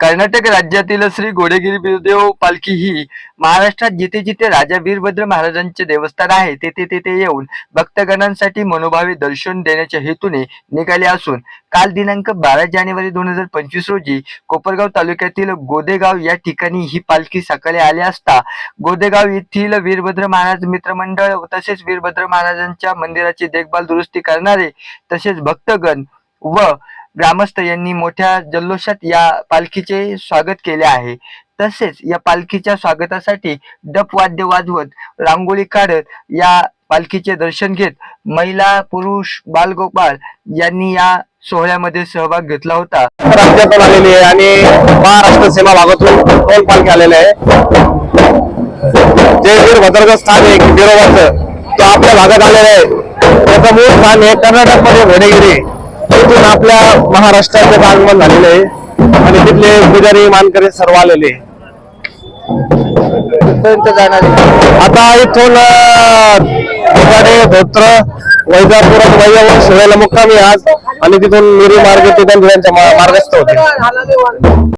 कर्नाटक राज्यातील श्री गोडेगिरी बिरदेव पालखी ही महाराष्ट्रात जिथे जिथे राजा वीरभद्र महाराजांचे देवस्थान आहे तेथे तेथे येऊन भक्तगणांसाठी मनोभावे दर्शन देण्याच्या हेतूने निघाले असून काल दिनांक बारा जानेवारी दोन हजार पंचवीस रोजी कोपरगाव तालुक्यातील गोदेगाव या ठिकाणी ही पालखी सकाळी आली असता गोदेगाव येथील वीरभद्र महाराज मित्रमंडळ तसेच वीरभद्र महाराजांच्या मंदिराची देखभाल दुरुस्ती करणारे तसेच भक्तगण व ग्रामस्थ यांनी मोठ्या जल्लोषात या पालखीचे स्वागत केले आहे. तसेच या पालखीच्या स्वागतासाठी डप वाद्य वाजवत रांगोळी काढत या पालखीचे दर्शन घेत महिला पुरुष बालगोपाळ यांनी या सोहळ्यामध्ये सहभाग घेतला होता. राज्यातून आलेली आहे आणि महाराष्ट्र सीमा भागातून दोन पालखी आलेल्या आहे. जे वीरभद्रचं स्थान आहे बिरोबाचं तो आपल्या भागात आलेलं आहे. त्याचं मूळ स्थान आहे कर्नाटकमध्ये मध्ये तिथून आपल्या महाराष्ट्राचं आगमन झालेलं आहे. आणि तिथले पुजारी मानकरी सर्व आलेले. आता इथून धोत्र वैजापूर आणि वैजापूर शिवायला मुक्कामी आज. आणि तिथून मिरी मार्ग त्यांच्या मार्गस्थ होते